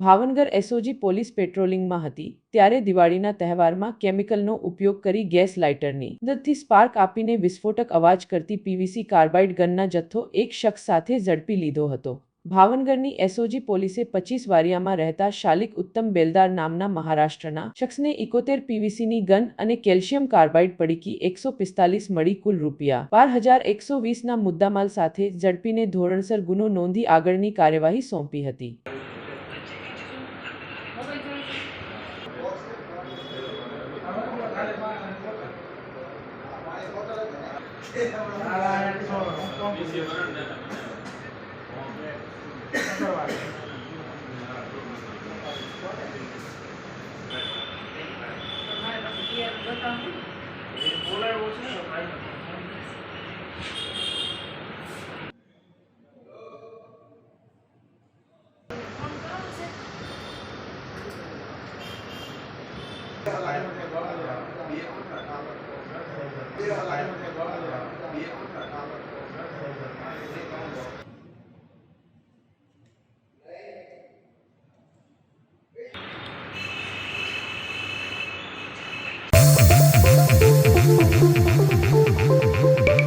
Bhavnagar SOG police પેટ્રોલિંગમાં હતી, ત્યારે દિવાળીના તહેવારમાં કેમિકલનો ઉપયોગ કરી ગેસ લાઇટરની મદદથી સ્પાર્ક આપીને વિસ્ફોટક અવાજ કરતી પીવીસી કાર્બાઇડ ગનના જથ્થો એક શખ્સ સાથે ઝડપી લીધો હતો. ભાવનગરની એસઓજી પોલીસે પચીસ વારિયામાં રહેતા શાલિક ઉત્તમ બેલદાર નામના મહારાષ્ટ્રના શખ્સને ઇકોતેર પીવીસીની ગન અને કેલ્શિયમ કાર્બાઇડ પડીકી એકસો પિસ્તાલીસ મળી કુલ રૂપિયા બાર હજાર એકસો વીસના મુદ્દામાલ સાથે ઝડપીને ધોરણસર ગુનો નોંધી આગળની કાર્યવાહી સોંપી હતી. બોલાય ઓછું 来，别来。